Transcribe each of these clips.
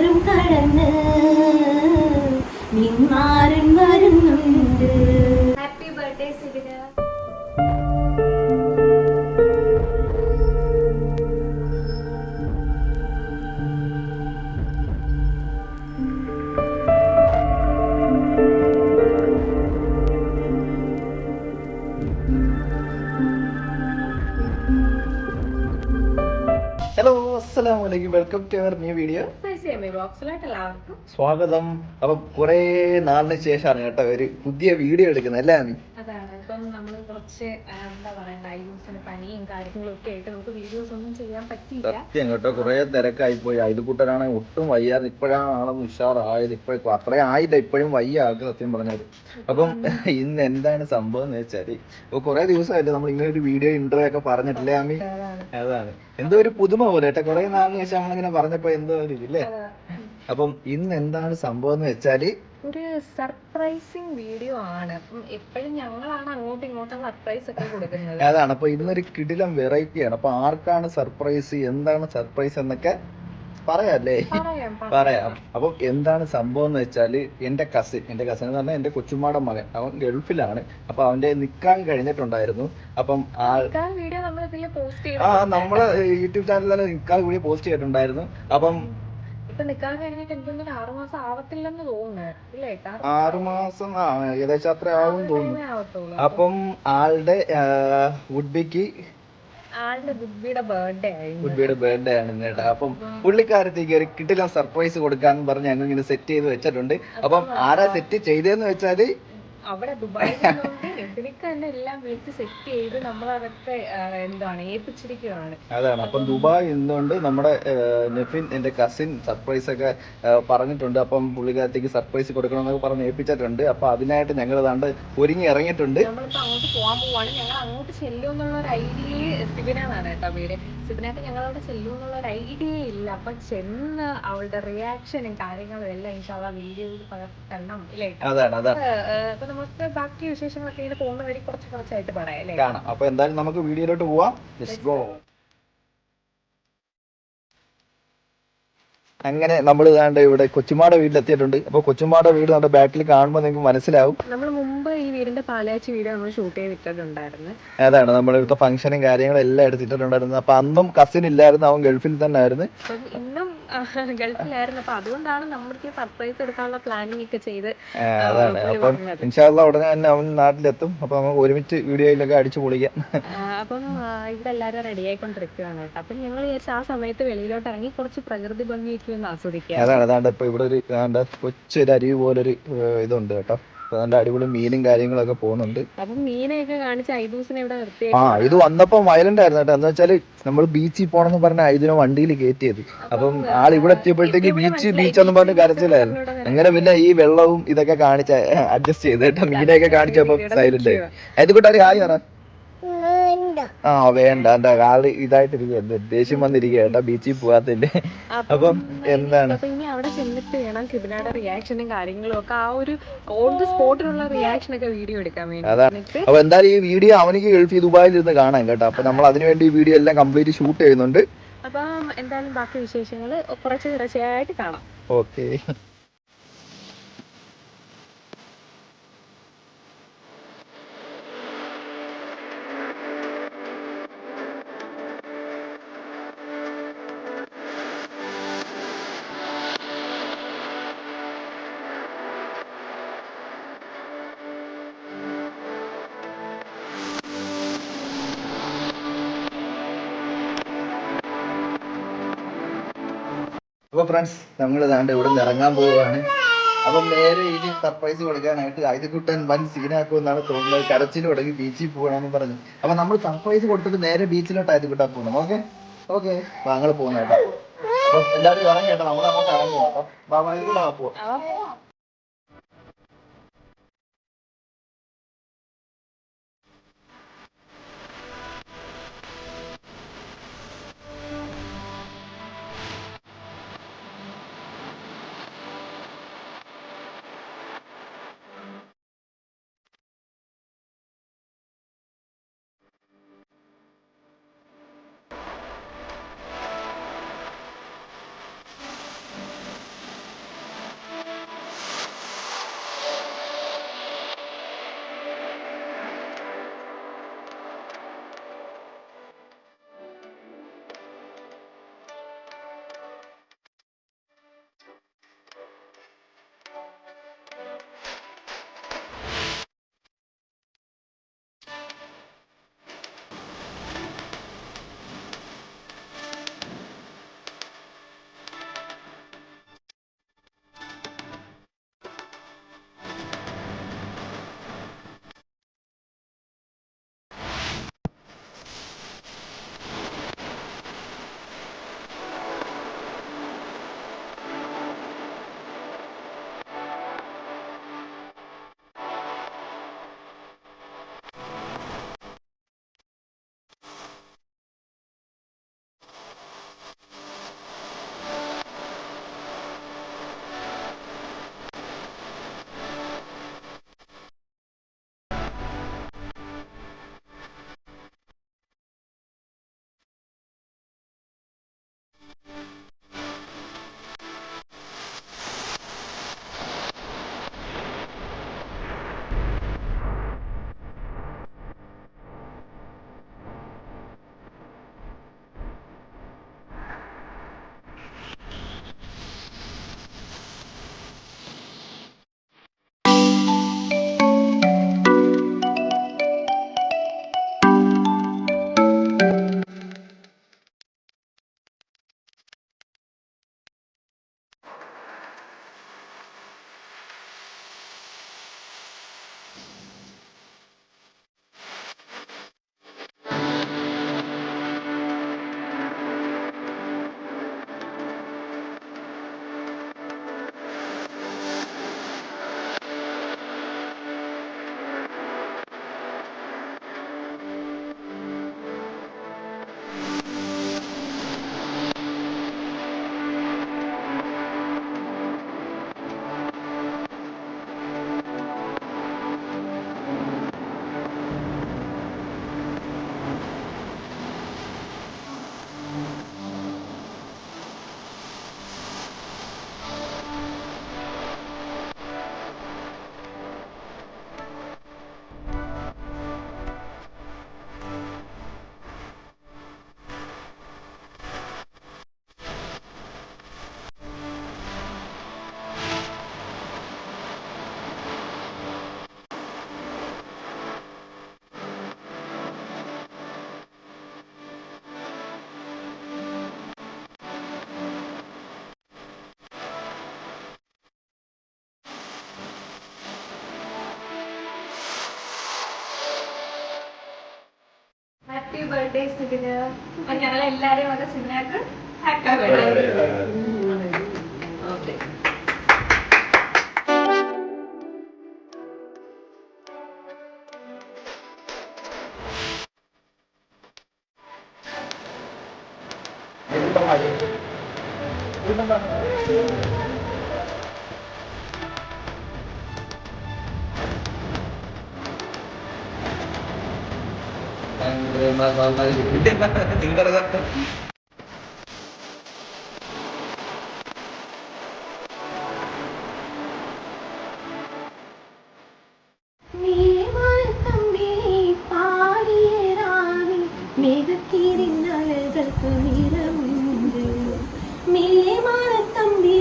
കടലും കടന്ന് നിന്മാരൻ വരുന്നുണ്ട്. ഹാപ്പി ബർത്ത്ഡേ സിബിന ഹലോ അസ്സലാമലൈക്കും welcome to our new video സ്വാഗതം. അപ്പൊ കൊറേ നാളിന് ശേഷമാണ് കേട്ടോ ഒരു പുതിയ വീഡിയോ എടുക്കുന്നത് അല്ലേ? അതാണ്. കുറച്ച് എന്താ പറയണ്ട ഐയൂസിന് പനിയും കാര്യങ്ങളും ഒക്കെ ആയിട്ട് നമുക്ക് വീഡിയോസ് ഒന്നും ചെയ്യാൻ പറ്റിയില്ല. സത്യം കേട്ടോ കുറേ തിരക്കായി പോയി. അയൽക്കൂട്ടരാണെങ്കിൽ ഒട്ടും വയ്യാതെ ഇപ്പോഴാണ് ആളൊന്ന് ഉഷാറായത്. ഇപ്പോഴും അത്രയും ആയില്ല ഇപ്പോഴും വയ്യ ആൾക്ക് സത്യം പറഞ്ഞത് അപ്പം ഇന്ന് എന്താണ് സംഭവം എന്ന് വെച്ചാൽ ഇപ്പൊ കുറേ ദിവസമായില്ലേ നമ്മൾ ഇങ്ങനെ ഒരു വീഡിയോ ഇൻട്രോ ഒക്കെ പറഞ്ഞിട്ടില്ലേ അമ്മി? അതാണ്. എന്തോ ഒരു പുതുമ പോലെ കേട്ടോ. കൊറേ നാളിന് ശേഷം നമ്മളിങ്ങനെ പറഞ്ഞപ്പോ എന്തോ ഒരു ഇതില്ലേ? അപ്പം ഇന്ന് എന്താണ് സംഭവം എന്ന് വെച്ചാൽ ഒരു സർപ്രൈസിങ് വീഡിയോ ആണ്. അപ്പം എപ്പോഴും ഞങ്ങളാണ് അങ്ങോട്ടും ഇങ്ങോട്ടും സർപ്രൈസ് ഒക്കെ കൊടുക്കുന്നത്. അതാണ്. അപ്പൊ ഇന്നൊരു കിടിലം വെറൈറ്റിയാണ് അപ്പൊ ആർക്കാണ് സർപ്രൈസ് എന്താണ് സർപ്രൈസ് എന്നൊക്കെ പറയാല്ലേ? പറയാം അപ്പൊ എന്താണ് സംഭവം എന്ന് വെച്ചാൽ എന്റെ കസിൻ എന്റെ കസിൻ എന്ന് പറഞ്ഞാൽ എന്റെ കൊച്ചുമാടൻ മകൻ. അവൻ ഗൾഫിലാണ്. അപ്പൊ അവന്റെ നിക്കാൻ കഴിഞ്ഞിട്ടുണ്ടായിരുന്നു. അപ്പം ആ നമ്മൾ യൂട്യൂബ് ചാനലിൽ തന്നെ നിക്കാൻ കൂടി പോസ്റ്റ് ചെയ്തിട്ടുണ്ടായിരുന്നു. അപ്പം ഇപ്പൊ നിക്കാൻ കഴിഞ്ഞിട്ട് എന്തെങ്കിലും ആറു മാസം ആവത്തില്ലെന്ന് തോന്നുന്നു ആറുമാസം ഏകദേശം അത്ര ആവും തോന്നുന്നു. അപ്പം ആളുടെ വുഡ്ബിക്ക് ആളുടെ ബുദ്ധിയുടെ ബർത്ത്ഡേ കുട്ടിയുടെ ബർത്ത്ഡേ ആണ് കേട്ടോ. അപ്പം പുള്ളിക്കാരത്തേക്ക് ഒരു കിട്ടില്ല സർപ്രൈസ് കൊടുക്കാന്ന് പറഞ്ഞ് ഞങ്ങൾ ഇങ്ങനെ സെറ്റ് ചെയ്ത് വെച്ചിട്ടുണ്ട്. അപ്പം ആരാ സെറ്റ് ചെയ്തതെന്ന് വെച്ചാൽ അവിടെ ദുബായിൽ ഇതിനൊക്കെ തന്നെ എല്ലാം വിളിച്ച് സെറ്റ് ചെയ്ത് ആ, എന്താണ് ഏൽപ്പിച്ചിരിക്കുകയാണ് അതാണ്. അപ്പം ദുബായ് ഇന്നുകൊണ്ട് നമ്മുടെ നെഫിൻ എന്റെ കസിൻ സർപ്രൈസ് ഒക്കെ പറഞ്ഞിട്ടുണ്ട്. അപ്പം പുള്ളിക്കാരത്തേക്ക് സർപ്രൈസ് കൊടുക്കണമെന്നൊക്കെ പറഞ്ഞ് ഏൽപ്പിച്ചിട്ടുണ്ട്. അപ്പൊ അതിനായിട്ട് ഞങ്ങൾ ഏതാണ്ട് ഒരുങ്ങി ഇറങ്ങിയിട്ടുണ്ട്. നമ്മളിപ്പോ അങ്ങോട്ട് പോകാൻ പോവാണ്. ഞങ്ങൾ അങ്ങോട്ട് ചെല്ലും എന്നുള്ള ഒരു ഐഡിയ സിബിനാണ് കേട്ടോ പേര് സിബിനായിട്ട് ഞങ്ങൾ അവിടെ ചെല്ലും എന്നുള്ള ഒരു ഐഡിയ ഇല്ല. അപ്പൊ ചെന്ന് അവളുടെ റിയാക്ഷനും കാര്യങ്ങളും എല്ലാം ഇൻഷാള്ള വീഡിയോയിൽ ഇല്ലേ? അതാണ് അതാണ്. അപ്പൊ നമുക്ക് ബാക്കി വിശേഷങ്ങളൊക്കെ ഇങ്ങനെ പോകുന്ന വഴി കുറച്ച് കുറച്ചായിട്ട് പറയാം അല്ലേ? കാണാം. അപ്പൊ എന്തായാലും നമുക്ക് വീഡിയോയിലോട്ട് പോവാം. ലെറ്റ്സ് ഗോ അങ്ങനെ നമ്മൾ ഇതാണ്ട് ഇവിടെ കൊച്ചുമാടെ വീട്ടിലെത്തിയിട്ടുണ്ട്. അപ്പൊ കൊച്ചുമാടെ വീട് നമ്മുടെ ബാക്കിൽ കാണുമ്പോൾ നിങ്ങൾക്ക് മനസ്സിലാവും. നമ്മൾ മുമ്പ് ഈ വീടിന്റെ പാലാച്ചി വീട് നമ്മൾ ഷൂട്ട് ചെയ്തിട്ടുണ്ടായിരുന്നു അതാണ് നമ്മുടെ ഇവിടുത്തെ ഫംഗ്ഷനും കാര്യങ്ങളും എല്ലാം എടുത്തിട്ടുണ്ടായിരുന്നു അപ്പൊ അന്നും കസിൻ ഇല്ലായിരുന്നു. അവൻ ഗൾഫിൽ തന്നെ ആയിരുന്നു. ഗൾഫിലായിരുന്നു. അപ്പൊ അതുകൊണ്ടാണ് നമ്മൾക്ക് സർപ്രൈസ് എടുക്കാനുള്ള പ്ലാനിങ് ഒക്കെ ചെയ്ത് അതാണ്. അപ്പം. ഇൻഷാല്ല ഉടനെ തന്നെ അവൻ നാട്ടിലെത്തും. അപ്പൊ നമുക്ക് ഒരുമിച്ച് വീഡിയോയിലൊക്കെ അടിച്ചു പൊളിക്കാം. അപ്പം ഇവിടെ എല്ലാവരും റെഡി ആയിക്കൊണ്ടിരിക്കുകയാണ് കേട്ടോ. അപ്പൊ ഞങ്ങൾ വിചാരിച്ചു ആ സമയത്ത് വെളിയിലോട്ട് ഇറങ്ങി കുറച്ച് പ്രകൃതി ഭംഗിയൊക്കെ ഒന്ന് ആസ്വദിക്കുക അതാണ്. അതാണ്ട് ഇപ്പൊ ഇവിടെ ഒരു കൊച്ചൊരു അരുവി പോലൊരു ഇതുണ്ട് കേട്ടോ. നല്ല അടിപൊളി മീനും കാര്യങ്ങളൊക്കെ പോകുന്നുണ്ട്. അപ്പം മീനെയൊക്കെ കാണിച്ച ഐദൂസിനെ ഇവിടെ നിർത്തി ആ ഇത് വന്നപ്പോ വയലന്റ് ആയിരുന്നു കേട്ടോ. എന്താ വെച്ചാൽ നമ്മൾ ബീച്ചിൽ പോണെന്ന് പറഞ്ഞ ഇതിനെ വണ്ടിയിൽ കയറ്റിയത് അപ്പം ആൾ ഇവിടെ എത്തിയപ്പോഴത്തേക്ക് ബീച്ച് ബീച്ച് എന്ന് പറഞ്ഞ് കരച്ചിലായിരുന്നു. അങ്ങനെ പിന്നെ ഈ വെള്ളവും ഇതൊക്കെ കാണിച്ച അഡ്ജസ്റ്റ് ചെയ്ത് കേട്ടോ. മീനെയൊക്കെ കാണിച്ചപ്പോ സൈലന്റ് ആയി. അത് കൂട്ടാരി ഹായ് പറ. ആ വേണ്ട. എന്താ കാൽ ഇതായിട്ടിരിക്കുക ദേഷ്യം വന്നിരിക്കുക കേട്ടോ ബീച്ചിൽ പോകാത്തതിന്റെ. അപ്പം എന്താണ്? അപ്പൊ ഇനി അവിടെ ചെന്നിട്ട് വേണം കിബിനയുടെ റിയാക്ഷനും കാര്യങ്ങളും ഒക്കെ ആ ഒരു ഓൺ ദി സ്പോട്ടിലുള്ള റിയാക്ഷൻ ഒക്കെ വീഡിയോ എടുക്കാൻ വേണ്ടി. അതാണ് എന്നിട്ട് അപ്പൊ എന്തായാലും ഈ വീഡിയോ അവനിക്ക് ഗൾഫിൽ ദുബായിൽ ഇരുന്ന് കാണാൻ കേട്ടോ. അപ്പൊ നമ്മൾ അതിനുവേണ്ടി ഈ വീഡിയോ എല്ലാം കംപ്ലീറ്റ് ഷൂട്ട് ചെയ്യുന്നുണ്ട്. അപ്പം എന്തായാലും ബാക്കി വിശേഷങ്ങൾ കുറച്ച് തുടർച്ചയായിട്ട് കാണാം. ഓക്കെ അപ്പൊ ഫ്രണ്ട്സ് നമ്മൾ ഇതാണ്ട് ഇവിടെ നിന്ന് ഇറങ്ങാൻ പോവുകയാണ് അപ്പം നേരെ ഇനി സർപ്രൈസ് കൊടുക്കാനായിട്ട് ആയുധക്കുട്ടൻ വൻ സീനാക്കും എന്നാണ് തോന്നുന്നത് കരച്ചിൽ തുടങ്ങി ബീച്ചിൽ പോകണമെന്ന് പറഞ്ഞു. അപ്പൊ നമ്മൾ സർപ്രൈസ് കൊടുത്തിട്ട് നേരെ ബീച്ചിലോട്ട് ആയുധക്കുട്ടാൻ പോകണം ഓക്കെ? ഓക്കെ. അപ്പൊ പോകുന്ന കേട്ടോ അപ്പൊ എല്ലാവരും ഇറങ്ങി കേട്ടോ. നമ്മൾ അങ്ങോട്ട് ഇറങ്ങി കേട്ടോ. ബാബാ പോവാം ബർത്ത്ഡേ ഞങ്ങൾ എല്ലാരെയും വന്ന് സിബിനാക്ക് ഹാപ്പി മേഘത്തിരിന്നലകൾക്ക് നിറമുണ്ട് മേമാനത്തമ്പി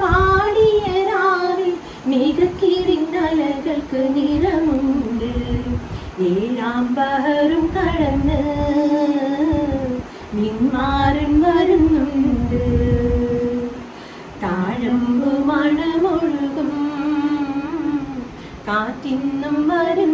പാടിയ രാവിൽ മേഘത്തിരിന്നലകൾക്ക് നിറമുണ്ട് ഏഴാം പഹറും കടന്ന് നിന്മാരൻ വരുന്നുണ്ട്. താഴമ്പു മണമൊഴുകും. കാറ്റിന്നും വരുന്നുണ്ട്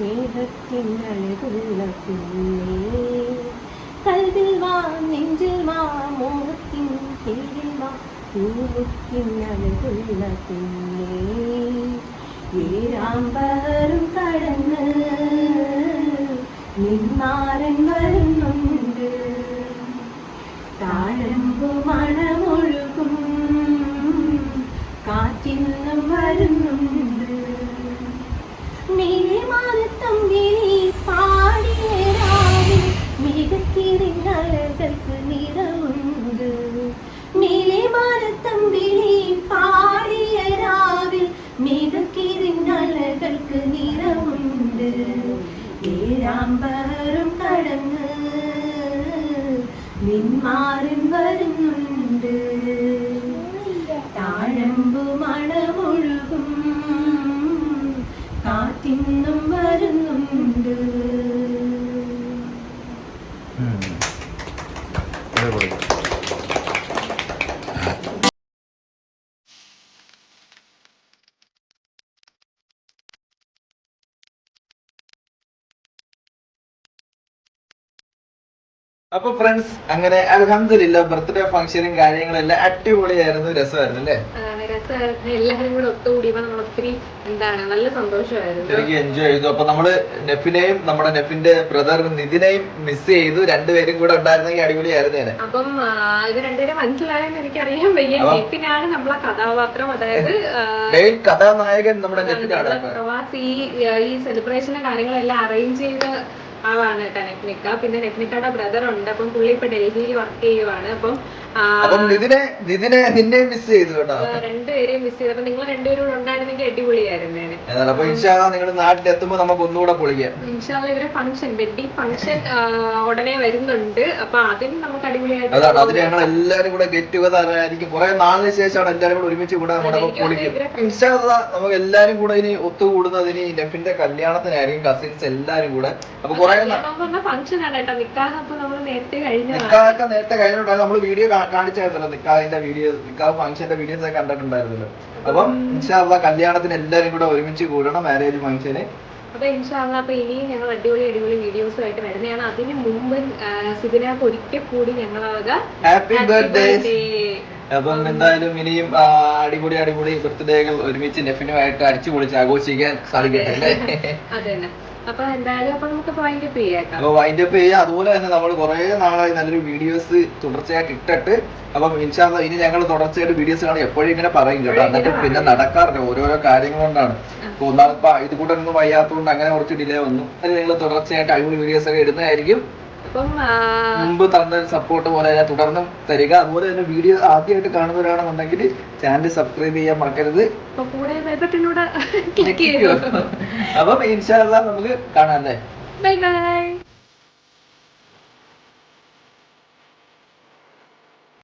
സ്നേഹത്തിൻ അഴകുള്ള പിന്നെ കൽവിൽ വാ നെഞ്ചിൽ വാ മോഹത്തിൻ കീഴിൽ വാ പൂമുത്തിൻ അഴകുള്ള പിന്നെ ഏരാമ്പറും കടന്ന് നിന്മാരൻ വരുന്നുണ്ട് താഴമ്പു മണമൊഴുകും കാറ്റിന്നും വരുന്നുണ്ട് ഏഴാമ്പറും കടന്ന് നിന്മാരൻ വരുന്നുണ്ട് അപ്പൊ ഫ്രണ്ട്സ് അങ്ങനെ അലഹമില്ല ബർത്ത്ഡേ ഫംഗ്ഷനും കാര്യങ്ങളെല്ലാം അടിപൊളിയായിരുന്നു. രസമായിരുന്നു. അല്ലേ എല്ലാവരും കൂടെ ഒത്തുകൂടിയപ്പോ നമ്മൾ ഒത്തിരി എന്താണ് നല്ല സന്തോഷമായിരുന്നു. ശരിക്കും എൻജോയ് ചെയ്തു. അപ്പൊ നമ്മൾ നെഫിനെയും നമ്മുടെ നെഫിന്റെ ബ്രദർ നിതിനെയും മിസ് ചെയ്തു. രണ്ടുപേരും കൂടെ ഉണ്ടായിരുന്നെങ്കിൽ അടിപൊളിയായിരുന്നേനെ. അപ്പം ഇത് രണ്ടുപേരും മനസ്സിലായെന്ന് എനിക്കറിയാൻ വയ്യ. നെഫിനാണ് നമ്മളെ കഥാപാത്രം. അതായത് മെയിൻ കഥാനായകൻ നമ്മുടെ നെഫിനാണ്. പ്രവാസി ഈ സെലിബ്രേഷനും കാര്യങ്ങളെല്ലാം അറേഞ്ച് ചെയ്ത ആളാണ് കേട്ടോ നെഫ്നിക്ക പിന്നെ നെഫ്നിക്കയുടെ ബ്രദർ ഉണ്ട്. അപ്പം പുള്ളി ഇപ്പൊ ഡൽഹിയിൽ വർക്ക് ചെയ്യുവാണ്. അപ്പം അപ്പം നിതിനെ നിതിനെ നിന്നെയും മിസ് ചെയ്തു കേട്ടോ. രണ്ടുപേരെയും മിസ് ചെയ്തപ്പോ നിങ്ങൾ രണ്ടുപേരും കൂടെ ഉണ്ടായിരുന്നെങ്കിൽ അടിപൊളിയായിരുന്നേനെ എന്നാലും അപ്പൊ ഇൻഷാ നിങ്ങൾ നാട്ടിലെത്തുമ്പോ നമുക്ക് ഒന്നുകൂടെ പൊളിക്കാം. ഇൻഷാല്ല ഇവരെ ഫംഗ്ഷൻ വെഡ്ഡിംഗ് ഫംഗ്ഷൻ ഉടനെ വരുന്നുണ്ട്. അപ്പൊ അതിന് നമുക്ക് അടിപൊളിയായിട്ട് അതാണ് അതിന് ഞങ്ങൾ എല്ലാരും കൂടെ ഗെറ്റ് ടുഗദർ ആയിരിക്കും. കുറെ നാളിന് ശേഷമാണ് എല്ലാരും കൂടെ ഒരുമിച്ച് കൂടെ നമ്മുടെ പൊളിക്കും. ഇവരെ- ഇൻഷാ അല്ലാ നമുക്ക് എല്ലാരും കൂടെ ഇനി ഒത്തുകൂടുന്നത് ഇനി നെഫിന്റെ കല്യാണത്തിനായിരിക്കും കസിൻസ് എല്ലാരും കൂടെ. അപ്പൊ കുറെ ഫംഗ്ഷൻ ആണ് കേട്ടോ. നിക്കാഹ് അപ്പൊ നമ്മൾ നേരത്തെ കഴിഞ്ഞ നിക്കാഹൊക്കെ നേരത്തെ കഴിഞ്ഞിട്ടുണ്ടായിരുന്നു നമ്മൾ വീഡിയോ കാണിച്ചായിരുന്നല്ലോ നിക്കാഹിന്റെ വീഡിയോ നിക്കാഹ് ഫംഗ്ഷന്റെ വീഡിയോസ് ഒക്കെ കണ്ടിട്ടുണ്ടായിരുന്നല്ലോ. അപ്പം ഇൻഷാല്ല കല്യാണത്തിന് എല്ലാരും കൂടെ ഒരുമിച്ച് കൂടണം മാരേജ് ഫംഗ്ഷന് അപ്പൊ ഇൻഷാല്ല അപ്പൊ ഇനിയും ഞങ്ങൾ അടിപൊളി അടിപൊളി വീഡിയോസ് ആയിട്ട് വരുന്നതാണ്. അതിന് മുമ്പ് സിബിനാക്ക് ഒരിക്കൽ കൂടി ഞങ്ങളാവുക ഹാപ്പി ബർത്ത്ഡേ അപ്പം എന്തായാലും ഇനിയും അടിപൊളി അടിപൊളി ബർത്ത്ഡേകൾ ഒരുമിച്ച് നെഫിനുമായിട്ട് അടിച്ചു പൊളിച്ച് ആഘോഷിക്കാൻ സാധിക്കട്ടെ അതെ. അപ്പൊ എന്തായാലും അപ്പൊ നമുക്ക് ചെയ്യാം. അപ്പൊ വൈൻഡ് അപ്പ് അതുപോലെ തന്നെ നമ്മൾ കുറെ നാളായി നല്ലൊരു വീഡിയോസ് തുടർച്ചയായിട്ട് ഇട്ടിട്ട് അപ്പം ഇൻഷാല്ല ഇനി ഞങ്ങൾ തുടർച്ചയായിട്ട് വീഡിയോസ് കാണും. എപ്പോഴും ഇങ്ങനെ പറയും കേട്ടോ. എന്നിട്ട് പിന്നെ നടക്കാറില്ല. ഓരോരോ കാര്യങ്ങൾ കൊണ്ടാണ്. ഇപ്പൊ ഒന്നാമത് ഇത് കൂടെ ഒന്നും വയ്യാത്തതുകൊണ്ട് അങ്ങനെ കുറച്ച് ഡിലേ വന്നു. അത് നിങ്ങൾ തുടർച്ചയായിട്ട് അടിപൊളി വീഡിയോസ് ഒക്കെ ഇടുന്നതായിരിക്കും. അപ്പം മുമ്പ് തന്ന സപ്പോർട്ട് പോലെ തന്നെ തുടർന്നും തരിക. അതുപോലെ തന്നെ വീഡിയോ ആദ്യമായിട്ട് കാണുന്നവരാണെന്നുണ്ടെങ്കിൽ ചാനൽ സബ്സ്ക്രൈബ് ചെയ്യാൻ മറക്കരുത്. അപ്പം ഇൻഷാല്ല നമുക്ക് കാണാം അല്ലേ? Bye bye.